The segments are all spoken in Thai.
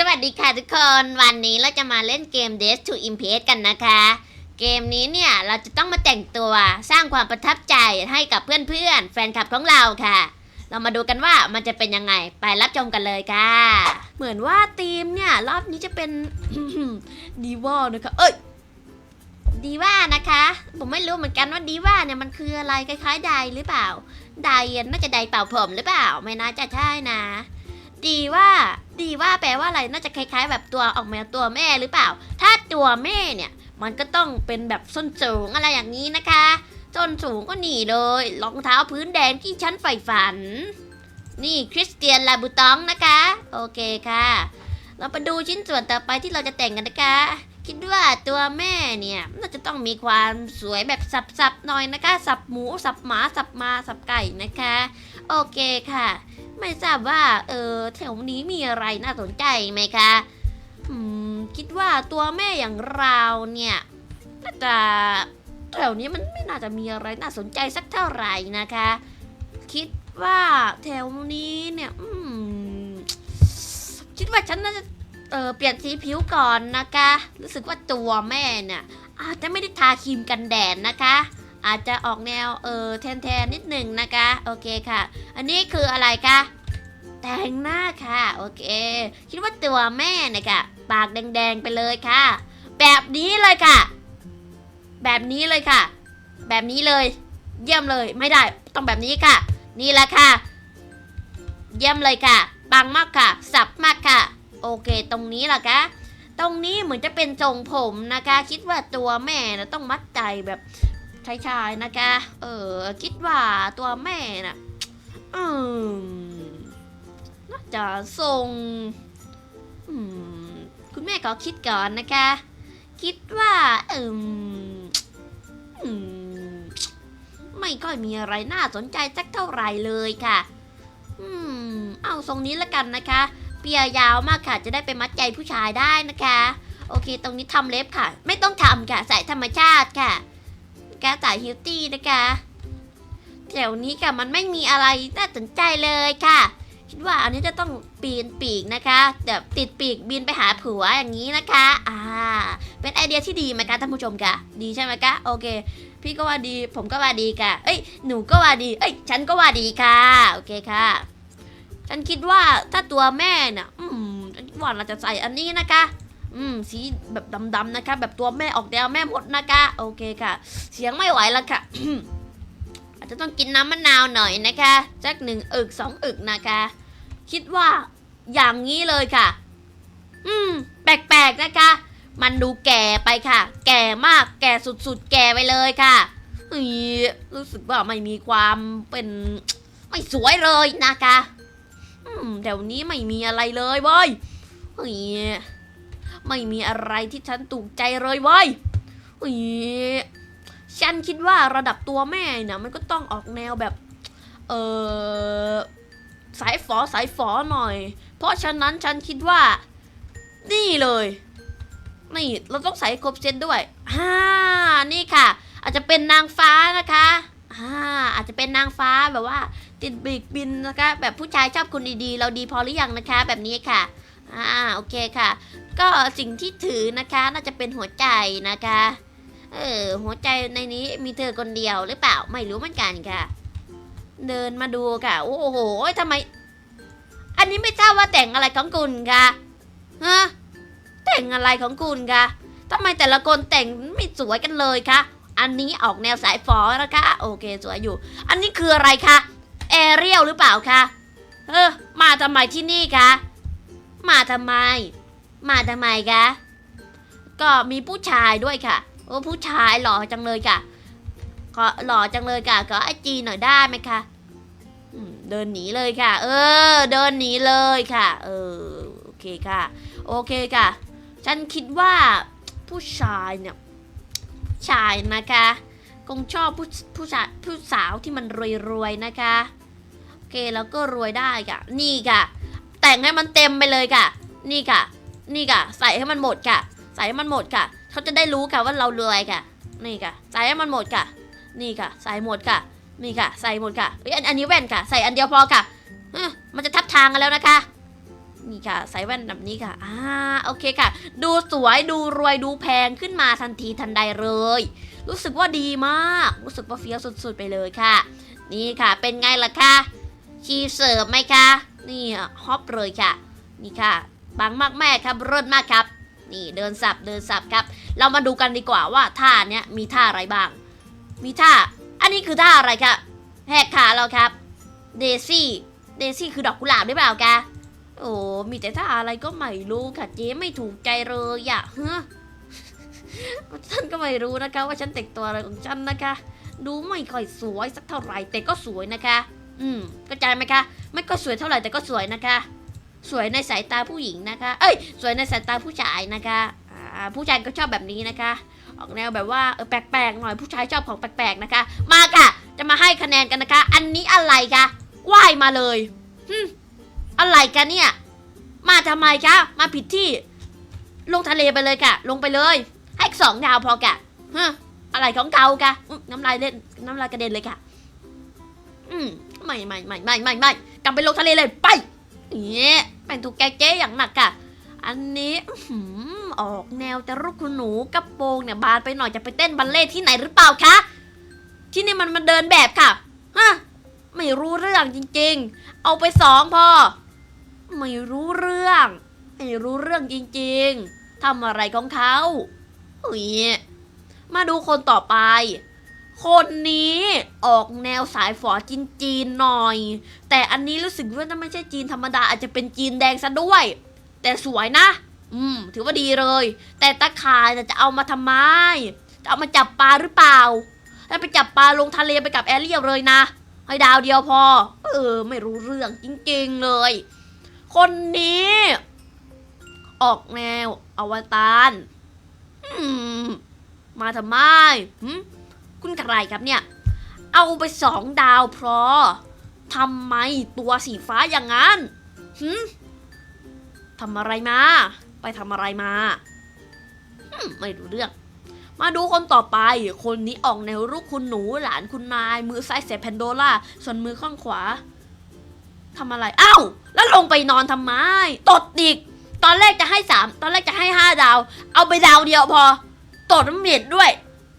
สวัสดีค่ะทุกคนวันนี้เราจะมาเล่นเกม Days to Impress กันนะคะ เกมนี้เนี่ยเราจะต้องมาแต่งตัวสร้างความประทับใจให้กับเพื่อนๆ แฟนคลับของเราค่ะ เรามาดูกันว่ามันจะเป็นยังไงไปรับชมกันเลยค่ะ เหมือนว่าทีมเนี่ยรอบนี้จะเป็น ดีว่านะคะเอ้ยดีว่านะคะ ผมไม่รู้เหมือนกันว่าดีว่าเนี่ยมันคืออะไรคล้ายๆไดหรือเปล่าไดน่าจะไดเป่าผมหรือเปล่า ไม่น่าจะใช่นะ ดีว่าดีว่าแปลว่าอะไรน่าจะคล้าย ๆ แบบตัวออกมาตัวแม่หรือเปล่า ถ้าตัวแม่เนี่ย มันก็ต้องเป็นแบบส้นสูงอะไรอย่างนี้นะคะส้นสูงก็หนีเลยรองเท้าพื้นแดงที่ฉันใฝ่ฝัน นี่คริสเตียนลาบูตองนะคะ โอเคค่ะ เราไปดูชิ้นส่วนต่อไปที่เราจะแต่งกันนะคะ คิดว่าตัวแม่เนี่ยน่าจะต้องมีความสวยแบบสับๆหน่อยนะคะ สับหมูสับหมาสับมาสับไก่นะคะ โอเคค่ะ ไม่ทราบว่า เออแถวนี้มีอะไรน่าสนใจไหมคะอืมคิดว่าตัวแม่อย่างเราเนี่ยน่าจะแถวนี้มันไม่น่าจะมีอะไรน่าสนใจสักเท่าไหร่นะคะ คิดว่าแถวนี้เนี่ย อืมคิดว่าฉันน่าจะเออเปลี่ยนสีผิวก่อนนะคะ รู้สึกว่าตัวแม่เนี่ยอาจจะไม่ได้ทาครีมกันแดดนะคะ อาจจะออกแนวเออแทนๆนิดหนึ่งนะคะ โอเคค่ะ อันนี้คืออะไรคะแต่งหน้าค่ะ โอเค คิดว่าตัวแม่เนี่ยค่ะ ปากแดงๆไปเลยค่ะ แบบนี้เลยค่ะ แบบนี้เลยค่ะ แบบนี้เลย เยี่ยมเลยไม่ได้ต้องแบบนี้ค่ะ นี่แหละค่ะ เยี่ยมเลยค่ะปังมากค่ะ สับมากค่ะ โอเค ตรงนี้ล่ะคะตรงนี้เหมือนจะเป็นทรงผมนะคะ คิดว่าตัวแม่นะต้องมัดใจแบบ ชายๆนะคะเออ คิดว่าตัวแม่น่ะอืมน่าจะทรงอืมคุณแม่ขอคิดก่อนนะคะ คิดว่าอืมอืมไม่ค่อยมีอะไรน่าสนใจสักเท่าไหร่เลยค่ะ อืม เอาทรงนี้ละกันนะคะ เปียยาวมากค่ะ จะได้ไปมัดใจผู้ชายได้นะคะ โอเค ตรงนี้ทำเล็บค่ะ ไม่ต้องทำค่ะ ใส่ธรรมชาติค่ะ กาสายฮิลตี้นะคะแถวนี้ค่ะมันไม่มีอะไรน่าสนใจเลยค่ะ คิดว่าอันนี้จะต้องปีนปีกนะคะแบบติดปีกบินไปหาผัวอย่างนี้นะคะอ่าเป็นไอเดียที่ดีไหมคะท่านผู้ชมคะดีใช่ไหมคะโอเค พี่ก็ว่าดี ผมก็ว่าดีค่ะ เอ้ยหนูก็ว่าดี เอ้ย ฉันก็ว่าดีค่ะโอเคค่ะ ฉันคิดว่าถ้าตัวแม่น่ะ อืมฉันว่าเราจะใส่อันนี้นะคะ อืมสีแบบดำๆนะคะ แบบตัวแม่ออกแนวแม่มดนะคะ โอเคค่ะ เสียงไม่ไหวแล้วค่ะ อาจจะต้องกินน้ำมะนาวหน่อยนะคะสักหนึ่งอึกสองอึกนะคะ คิดว่าอย่างนี้เลยค่ะ อืม แปลกๆนะคะ มันดูแก่ไปค่ะ แก่มากแก่สุดๆ แก่ไปเลยค่ะอีรู้สึกว่าไม่มีความเป็นไม่สวยเลยนะคะ อืมแถวนี้ไม่มีอะไรเลยเว้ยอี ไม่มีอะไรที่ฉันถูกใจเลยเว้ยอีฉันคิดว่าระดับตัวแม่เนี่ยมันก็ต้องออกแนวแบบ เออสายฝอสายฝอหน่อย เพราะฉะนั้นฉันคิดว่า นี่เลย นี่เราต้องใส่ครบเซตด้วยฮ่านี่ค่ะ อาจจะเป็นนางฟ้านะคะอ่าอาจจะเป็นนางฟ้าแบบว่า ติดปีกบินนะคะ แบบผู้ชายชอบคุณดีๆ เราดีพอหรือยังนะคะ แบบนี้ค่ะ อ่าโอเคค่ะ ก็สิ่งที่ถือนะคะน่าจะเป็นหัวใจนะคะ เออหัวใจในนี้มีเธอคนเดียวหรือเปล่าไม่รู้เหมือนกันค่ะ เดินมาดูค่ะ โอ้โหทำไม อันนี้ไม่ทราบว่าแต่งอะไรของคุณค่ะฮะแต่งอะไรของคุณคะทำไมแต่ละคนแต่งไม่สวยกันเลยคะ อันนี้ออกแนวสายฟอนะคะ โอเคสวยอยู่ อันนี้คืออะไรคะ แอเรียลหรือเปล่าคะ เออ มาทำไมที่นี่คะ มาทำไม มาทำไมคะก็มีผู้ชายด้วยค่ะ โอ้ผู้ชายหล่อจังเลยค่ะขอหล่อจังเลยค่ะขอไอจีหน่อยได้ไหมคะเดินหนีเลยค่ะ เออ เดินหนีเลยค่ะ เออโอเคค่ะ โอเคค่ะ ฉันคิดว่าผู้ชายเนี่ยชายนะคะ คงชอบผู้ผู้ชายผู้สาวที่มันรวยๆนะคะ โอเคแล้วก็รวยได้ค่ะ นี่ค่ะ แต่งให้มันเต็มไปเลยค่ะ นี่ค่ะ นี่ค่ะ ใส่ให้มันหมดค่ะ ใส่ให้มันหมดค่ะ เขาจะได้รู้ค่ะว่าเรารวยค่ะ นี่ค่ะ ใส่ให้มันหมดค่ะ นี่ค่ะ ใส่หมดค่ะ นี่ค่ะ ใส่หมดค่ะเอ้ยอันอันนี้แว่นค่ะ ใส่อันเดียวพอค่ะอมันจะทับทางกันแล้วนะคะ นี่ค่ะ ใส่แว่นแบบนี้ค่ะ อ่า โอเคค่ะ ดูสวยดูรวยดูแพงขึ้นมาทันทีทันใดเลย รู้สึกว่าดีมาก รู้สึกว่าเฟี้ยวสุดๆไปเลยค่ะ นี่ค่ะ เป็นไงล่ะคะชีเสิร์ฟไหมคะ นี่ฮอปเลยค่ะ นี่ค่ะปังมากแม่ครับเลิศมากครับ นี่เดินสับเดินสับครับ เรามาดูกันดีกว่าว่าท่าเนี้ยมีท่าอะไรบ้าง มีท่า อันนี้คือท่าอะไรครับแหกขาเราครับ เดซี่เดซี่คือดอกกุหลาบหรือเปล่าแกโอ้มีแต่ท่าอะไรก็ไม่รู้ค่ะเจ๊ไม่ถูกใจเลยอะฮะฉันก็ไม่รู้นะคะ ว่าฉันแต่งตัวอะไรของฉันนะคะ ดูไม่ค่อยสวยสักเท่าไหร่แต่ก็สวยนะคะ อืมเข้าใจไหมคะไม่ก็สวยเท่าไหร่แต่ก็สวยนะคะ สวยในสายตาผู้หญิงนะคะ เอ้ย สวยในสายตาผู้ชายนะคะอ่าผู้ชายก็ชอบแบบนี้นะคะ ออกแนวแบบว่าเออแปลกๆหน่อยผู้ชายชอบของแปลกๆนะคะ มาค่ะ จะมาให้คะแนนกันนะคะ อันนี้อะไรคะว่ายมาเลยฮึมอะไรกันเนี่ย มาทำไมคะมาผิดที่ ลงทะเลไปเลยค่ะ ลงไปเลย ให้สองดาวพอกะฮะอะไรของเกากะน้ำลายเล่นน้ำลายกระเด็นเลยค่ะ อืม ไม่ไม่ไม่ไม่ไม่ไม่กลับไปลงทะเลเลยไปเงี้ยแม่งถูกแกเจ๊อย่างหนักค่ะอันนี้ออหือออกแนวจะรุกคุณหนูกระโปรงเนี่ยบานไปหน่อยจะไปเต้นบัลเล่ที่ไหนหรือเปล่าคะที่นี่มันมาเดินแบบค่ะฮะไม่รู้เรื่องจริง ๆ เอาไปสองพอไม่รู้เรื่องไม่รู้เรื่องจริง ๆทำอะไรของเขาอุ้ยมาดูคนต่อไป คนนี้ออกแนวสายฝอจีนจีนๆหน่อย แต่อันนี้รู้สึกว่าจะไม่ใช่จีนธรรมดาอาจจะเป็นจีนแดงซะด้วย แต่สวยนะ อืม ถือว่าดีเลย แต่ตะข่ายจะเอามาทำไม จะเอามาจับปลาหรือเปล่า แล้วไปจับปลาลงทะเลไปกับแอเรียลเลยนะ ให้ดาวเดียวพอ เออ ไม่รู้เรื่องจริงๆเลย คนนี้ ออกแนวอวตารมมาทำไมหึ คุณใครครับเนี่ย เอาไปสองดาวพอทำไมตัวสีฟ้าอย่างนั้นหึทำอะไรมา ไปทำอะไรมาไม่รู้เรื่อง มาดูคนต่อไป คนนี้ออกแนวลูกคุณหนูหลานคุณนาย มือซ้ายเสียบแพนโดล่า ส่วนมือข้างขวาทำอะไรอ้าวแล้วลงไปนอนทำไม ตดอีก ตอนแรกจะให้สาม ตอนแรกจะให้ห้าดาว เอาไปดาวเดียวพอ ตดแล้วเหม็นด้วย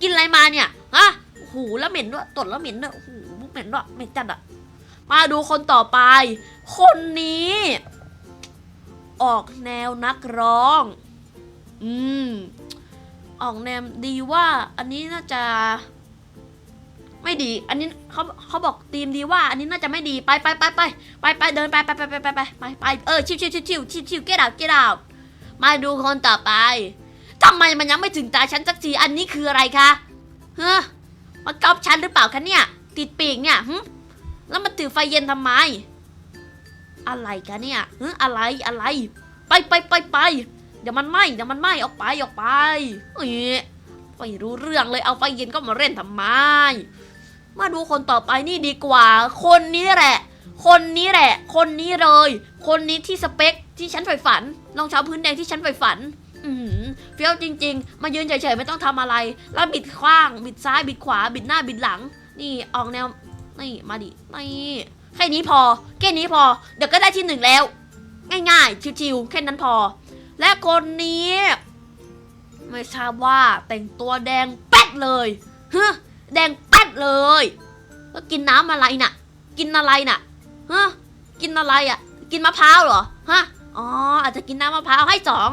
กินอะไรมาเนี่ย ฮะโอ้โหแล้วเหม็นด้วยตดแล้วเหม็นด้วยโอ้โหเหม็นด้วยเหม็นจัดอะมาดูคนต่อไป คนนี้ ออกแนวนักร้อง อืม ออกแนวดีว่า อันนี้น่าจะ ไม่ดี อันนี้เขาเขาบอกทีมดีว่า อันนี้น่าจะไม่ดีไปไปไปไปไปไปเดินไปไปไปไปไปไปไปไปเออชิวชิวชิวชิวชิวชิวเกดาวเกดาวมาดูคนต่อไปทำไมมันยังไม่ถึงตาฉันสักทีอันนี้คืออะไรคะ เฮ้มากอปฉันหรือเปล่าคะเนี่ย ติดปีกเนี่ยหึแล้วมันถือไฟเย็นทำไม อะไรคะเนี่ยเฮ้อะไรอะไร ไปไปไปไปเดี๋ยวมันไหมเดี๋ยวมันไหมออกไปออกไปเอ้ยไม่รู้เรื่องเลยเอาไฟเย็นก็มาเล่นทำไม มาดูคนต่อไปนี่ดีกว่า คนนี้แหละ คนนี้แหละ คนนี้เลย คนนี้ที่สเปคที่ฉันใฝ่ฝันรองเท้าพื้นแดงที่ฉันใฝ่ฝัน อือหือ เฟี้ยวจริง ๆ มายืนเฉยๆไม่ต้องทำอะไร แล้วบิดขว้าง บิดซ้าย บิดขวา บิดหน้า บิดหลัง นี่ออกแนว นี่ มาดิ นี่แค่นี้พอ แค่นี้พอ เดี๋ยวก็ได้ที่หนึ่งแล้ว ง่ายๆ ชิวๆ แค่นั้นพอ และคนนี้ ไม่ทราบว่าแต่งตัวแดงแป๊ดเลยฮะแดงแป๊ดเลยแล้วกินน้ำอะไรน่ะ กินอะไรน่ะฮะกินอะไรอะ กินมะพร้าวเหรอ ฮะ อ๋อ อาจจะกินน้ำมะพร้าวให้สอง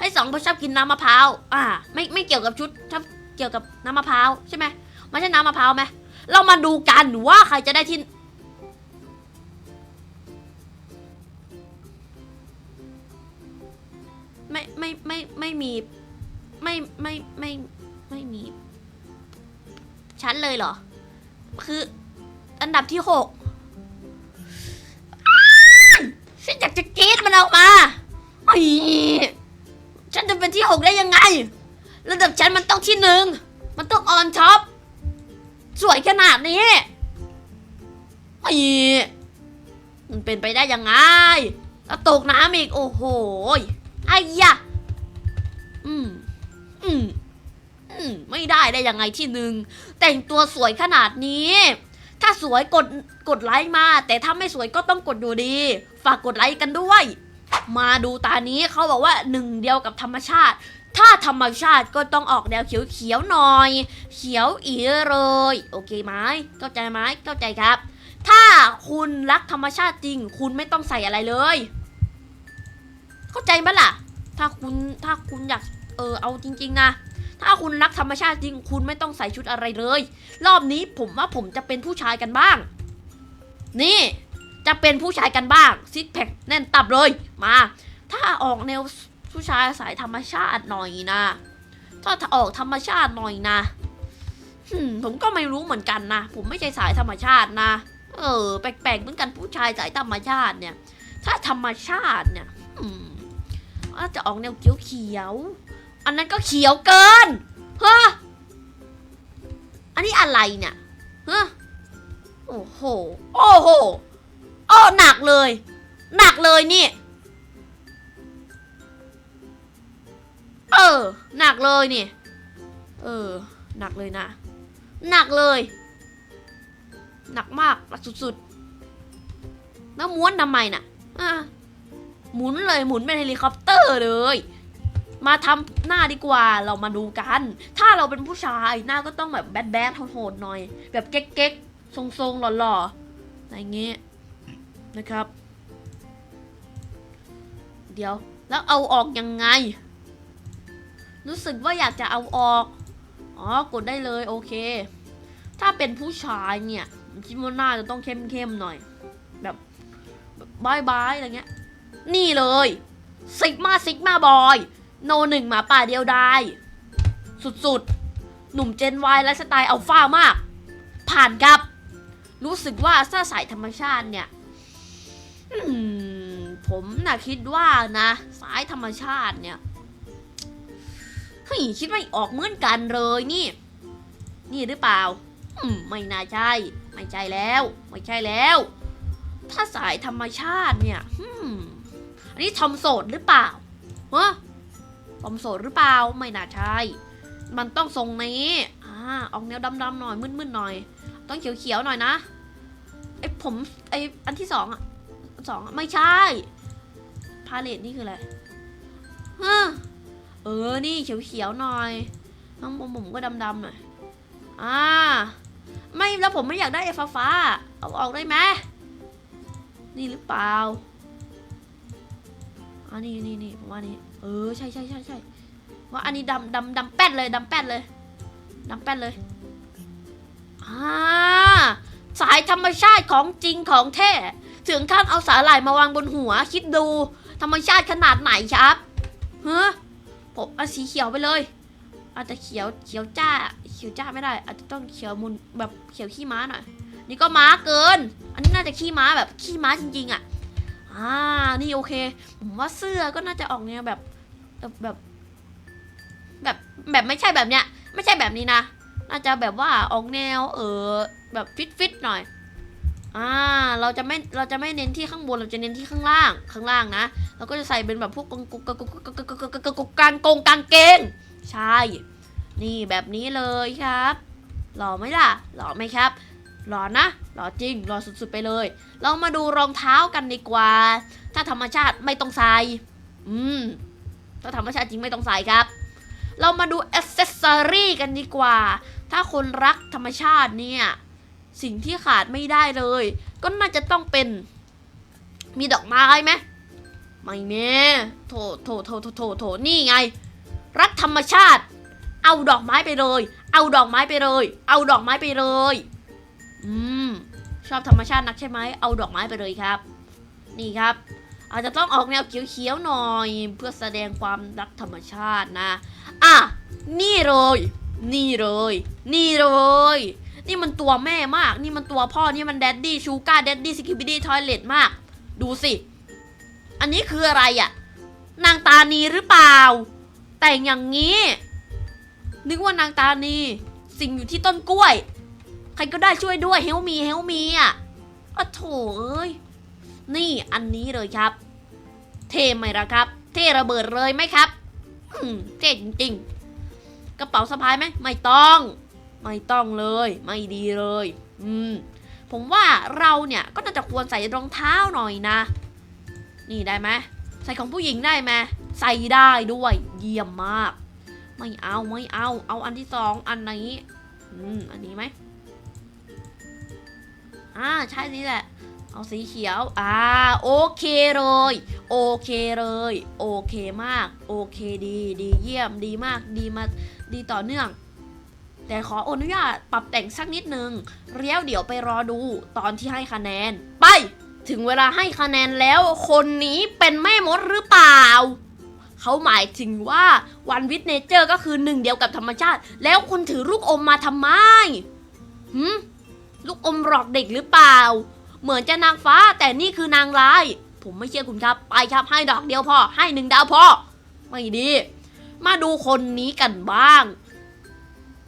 ให้สองเพราะชอบกินน้ำมะพร้าว อ่า ไม่ไม่เกี่ยวกับชุดชอบเกี่ยวกับน้ำมะพร้าวใช่ไหมไม่ใช่น้ำมะพร้าวไหมเรามาดูกันว่าใครจะได้ที่ไม่ไม่ไม่ไม่มีไม่ไม่ไม่ไม่มีชั้นเลยเหรอ คือ อันดับที่หกฉันอยากจะกรีดมันออกมาไอ้ เป็นที่หกได้ยังไง ระดับฉันมันต้องที่หนึ่ง มันต้องออนท็อป สวยขนาดนี้ไอ้มันเป็นไปได้ยังไง แล้วตกน้ำอีก โอ้โหยไอ้ยะอืม อืม อืม ไม่ได้ได้ยังไงที่หนึ่ง แต่งตัวสวยขนาดนี้ ถ้าสวยกดกดไลค์มา แต่ถ้าไม่สวยก็ต้องกดอยู่ดี ฝากกดไลค์กันด้วย มาดูตานี้เขาบอกว่าหนึ่งเดียวกับธรรมชาติ ถ้าธรรมชาติก็ต้องออกแนวเขียวๆหน่อย เขียวอีเลย โอเคไหมเข้าใจไหมเข้าใจครับ ถ้าคุณรักธรรมชาติจริง คุณไม่ต้องใส่อะไรเลย เข้าใจไหมล่ะ ถ้าคุณถ้าคุณอยากเออเอาจริง ๆ นะถ้าคุณรักธรรมชาติจริง คุณไม่ต้องใส่ชุดอะไรเลย รอบนี้ผมว่าผมจะเป็นผู้ชายกันบ้าง นี่ จะเป็นผู้ชายกันบ้างซิกแพคแน่นตับเลยมา ถ้าออกแนวผู้ชายสายธรรมชาติหน่อยนะ ถ้าออกธรรมชาติหน่อยนะผมก็ไม่รู้เหมือนกันนะ ผมไม่ใช่สายธรรมชาตินะ เออ แปลกๆเหมือนกันผู้ชายสายธรรมชาติเนี่ย ถ้าธรรมชาติเนี่ยอาจจะออกแนวเขียวๆอันนั้นก็เขียวเกินฮะอันนี้อะไรเนี่ยฮะโอ้โห โอ้โห โอ้หนักเลย หนักเลยนี่ เออ หนักเลยนี่ เออ หนักเลยนะ หนักเลย หนักมากหนักสุดๆ แล้วม้วนทำไมน่ะอะหมุนเลยหมุนเป็นเฮลิคอปเตอร์เลย มาทำหน้าดีกว่าเรามาดูกัน ถ้าเราเป็นผู้ชายหน้าก็ต้องแบบแบดแบดโหดๆหน่อย แบบเก๊กๆทรงๆหล่อๆอะไรเงี้ย นะครับ เดี๋ยวแล้วเอาออกยังไง รู้สึกว่าอยากจะเอาออก อ๋อกดได้เลยโอเค ถ้าเป็นผู้ชายเนี่ยคิดว่าน้าจะต้องเข้มๆหน่อย แบบบายบายอะไรเงี้ย นี่เลยซิกมาซิกมาบอยโนหนึ่งหมาป่าเดียวดายสุดๆ หนุ่มเจนวายและสไตล์อัลฟามาก ผ่านครับ รู้สึกว่าถ้าสายธรรมชาติเนี่ย ผมน่ะคิดว่านะ สายธรรมชาติเนี่ยเฮ้ยคิดไม่ออกเหมือนกันเลยนี่ นี่หรือเปล่า อืมไม่น่าใช่ ไม่ใช่แล้ว ไม่ใช่แล้ว ถ้าสายธรรมชาติเนี่ยอืมอันนี้ทอมโสดหรือเปล่าฮะทอมโสดหรือเปล่า ไม่น่าใช่ มันต้องทรงนี้อ่าออกแนวดำๆหน่อย มึนๆหน่อย ต้องเขียวๆหน่อยนะไอผมไออันที่สองอะ สองไม่ใช่พาเลตนี่คืออะไรฮะเออนี่เขียวๆหน่อยข้างบนผมก็ดำๆหน่อยอ่าไม่แล้วผมไม่อยากได้ไอ้ฟ้าๆเอาออกได้ไหมนี่หรือเปล่าอันนี้นี่นี่ผมว่านี่เออใช่ใช่ใช่ใช่ว่าอันนี้ดำดำดำแป้นเลยดำแป้นเลยดำแป้นเลยอ่าสายธรรมชาติของจริงของแท้ ถึงขั้นเอาสาหร่ายมาวางบนหัว คิดดู ธรรมชาติขนาดไหนครับเฮ้ผมเอาสีเขียวไปเลย อาจจะเขียวเขียวจ้า เขียวจ้าไม่ได้ อาจจะต้องเขียวมุนแบบเขียวขี้ม้าหน่อยนี่ก็ม้าเกิน อันนี้น่าจะขี้ม้าแบบขี้ม้าจริงๆอะอ่านี่โอเค ผมว่าเสื้อก็น่าจะออกแนวแบบแบบ แบบแบบแบบไม่ใช่แบบเนี้ย ไม่ใช่แบบนี้นะ น่าจะแบบว่าออกแนวเออแบบฟิตฟิตๆหน่อย อ่าเราจะไม่เราจะไม่เน้นที่ข้างบนเราจะเน้นที่ข้างล่างข้างล่างนะเราก็จะใส่เป็นแบบพวกกงกกกงกกกงกกกกกางกางเกงใช่ นี่แบบนี้เลยครับหล่อไหมล่ะหล่อไหมครับหล่อนะหล่อจริงหล่อสุดๆไปเลย เรามาดูรองเท้ากันดีกว่า ถ้าธรรมชาติไม่ต้องใส่อืมถ้าธรรมชาติจริงไม่ต้องใส่ครับ เรามาดูอ c เซสซอรี่กันดีกว่า ถ้าคนรักธรรมชาติเนี่ย สิ่งที่ขาดไม่ได้เลย ก็น่าจะต้องเป็น มีดอกไม้ไหมไม่เน่โถโถโถโถโถโถนี่ไง รักธรรมชาติ เอาดอกไม้ไปเลย เอาดอกไม้ไปเลย เอาดอกไม้ไปเลย อืม ชอบธรรมชาตินักใช่ไหมเอาดอกไม้ไปเลยครับ นี่ครับ อาจจะต้องออกแนวเขียวๆหน่อย เพื่อแสดงความรักธรรมชาตินะ อะ นี่เลย นี่เลย นี่เลย นี่มันตัวแม่มาก นี่มันตัวพ่อ นี่มันแดดดี้ชูการ์แดดดี้สกิบิดี้ทอยเลตมาก ดูสิ อันนี้คืออะไรอะ่ะ นางตานีหรือเปล่า แต่งอย่างนี้ นึกว่านางตานี สิ่งอยู่ที่ต้นกล้วย ใครก็ได้ช่วยด้วยเฮลมีเฮลมีอะอะโถเอ้ย นี่อันนี้เลยครับ เทไหมล่ะครับ เทระเบิดเลยไหมครับเท่จริงๆ กระเป๋าสะพายไหมไม่ต้อง ไม่ต้องเลย ไม่ดีเลย อืม ผมว่าเราเนี่ยก็น่าจะควรใส่รองเท้าหน่อยนะ นี่ได้ไหมใส่ของผู้หญิงได้ไหมใส่ได้ด้วย เยี่ยมมาก ไม่เอาไม่เอา เอาอันที่สองอันนี้ อืม อันนี้ไหมอ่าใช่นี่แหละ เอาสีเขียว อ่า โอเคเลย โอเคเลย โอเคมาก โอเคดี ดีเยี่ยม ดีมาก ดีมา ดีต่อเนื่อง แต่ขออนุญาตปรับแต่งสักนิดนึงเรียวเดี๋ยวไปรอดูตอนที่ให้คะแนน ไป ถึงเวลาให้คะแนนแล้ว คนนี้เป็นแม่มดหรือเปล่า เขาหมายถึงว่าวันวิทเนเจอร์ก็คือหนึ่งเดียวกับธรรมชาติ แล้วคุณถือลูกอมมาทำไมหืมลูกอมหลอกเด็กหรือเปล่า เหมือนจะนางฟ้าแต่นี่คือนางร้าย ผมไม่เชื่อคุณครับ ไปครับให้ดอกเดียวพอ ให้หนึ่งดาวพอ ไม่ดี มาดูคนนี้กันบ้าง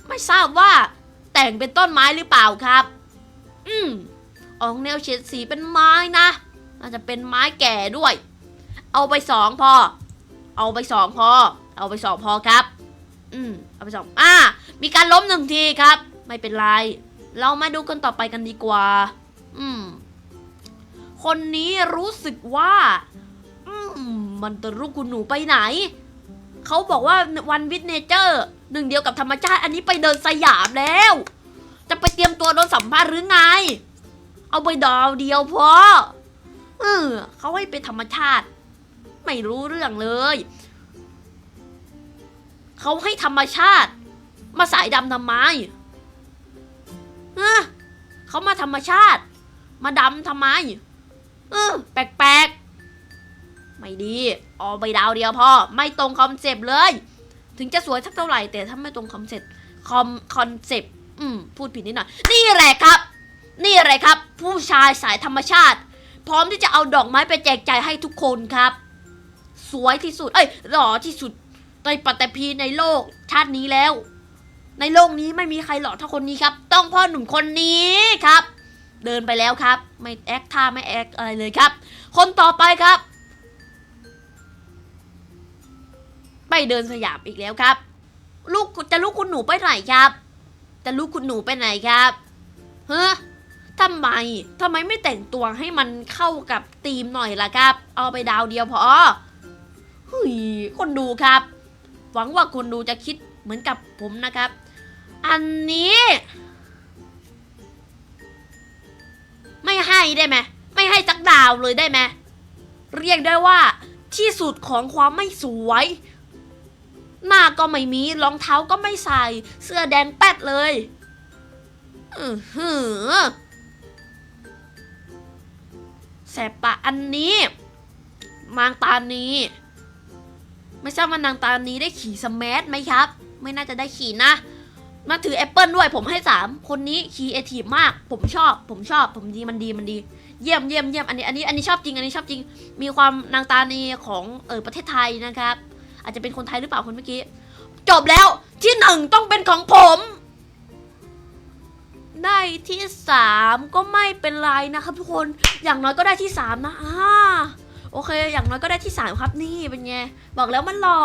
ไม่ทราบว่า แต่งเป็นต้นไม้หรือเปล่าครับ อืมออกแนวเฉดสีเป็นไม้นะน่าจะเป็นไม้แก่ด้วย เอาไปสองพอ เอาไปสองพอ เอาไปสองพอครับ อืม เอาไปสองอ่า มีการล้มหนึ่งทีครับ ไม่เป็นไร เรามาดูกันต่อไปกันดีกว่า อืม คนนี้รู้สึกว่า อืม มันจะรู้คุณหนูไปไหน เขาบอกว่าวันวิทเนเจอร์หนึ่งเดียวกับธรรมชาติอันนี้ไปเดินสยามแล้ว จะไปเตรียมตัวโดนสัมภาษณ์หรือไง เอาไปดาวเดียวพอเออเขาให้เป็นธรรมชาติ ไม่รู้เรื่องเลยเขาให้ธรรมชาติ มาสายดำทำไมเออเขามาธรรมชาติ มาดำทำไมเออแปลกๆ ไม่ดีเอาไปดาวเดียวพอไม่ตรงคอนเซปต์เลย ถึงจะสวยสักเท่าไหร่แต่ถ้าไม่ตรงคอนเซปต์คอมคอนเซปต์อืมพูดผิดนิดหน่อยนี่แหละครับ นี่แหละครับ ผู้ชายสายธรรมชาติ พร้อมที่จะเอาดอกไม้ไปแจกจ่ายให้ทุกคนครับ สวยที่สุด เอ้ยหล่อที่สุดในปัตตภีในโลกชาตินี้แล้ว ในโลกนี้ไม่มีใครหล่อเท่าคนนี้ครับ ต้องพ่อหนุ่มคนนี้ครับ เดินไปแล้วครับ ไม่แอคท่าไม่แอคอะไรเลยครับ คนต่อไปครับ ไปเดินสยามอีกแล้วครับ ลูกจะลูกคุณหนูไปไหนครับ จะลูกคุณหนูไปไหนครับเฮ้อทำไมทำไมไม่แต่งตัวให้มันเข้ากับธีมหน่อยล่ะครับ เอาไปดาวเดียวพอเฮ้ยคนดูครับ หวังว่าคนดูจะคิดเหมือนกับผมนะครับ อันนี้ ไม่ให้ได้ไหมไม่ให้จักดาวเลยได้ไหมเรียกได้ว่าที่สุดของความไม่สวย หน้าก็ไม่มีรองเท้าก็ไม่ใส่ เสื้อแดงแป๊ดเลยอือหือแสบปะอันนี้นางตานี้ ไม่ทราบว่านางตานี้ได้ขี่สมาร์ทไหมครับ ไม่น่าจะได้ขี่นะ มาถือแอปเปิลด้วยผมให้สามคนนี้คีเอทีมาก ผมชอบ ผมชอบ ผมดีมันดีมันดี เยี่ยมเยี่ยมเยี่ยมอันนี้อันนี้อันนี้ชอบจริง อันนี้ชอบจริง มีความนางตานีของเออประเทศไทยนะครับ อาจจะเป็นคนไทยหรือเปล่าคนเมื่อกี้ จบแล้วที่หนึ่งต้องเป็นของผม ได้ที่สามก็ไม่เป็นไรนะครับทุกคนอย่างน้อยก็ได้ที่สามนะอ่าโอเค อย่างน้อยก็ได้ที่สามครับนี่เป็นไงบอกแล้วมันหล่อ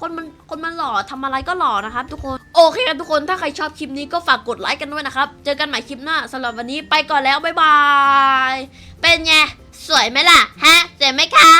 คนมันคนมันหล่อทำอะไรก็หล่อนะครับ ทุกคนโอเคครับทุกคนถ้าใครชอบคลิปนี้ก็ฝากกดไลค์กันด้วยนะครับ เจอกันใหม่คลิปหน้าสำหรับวันนี้ไปก่อนแล้วบ๊ายบาย เป็นไงสวยไหมล่ะฮะสวยไหมคะ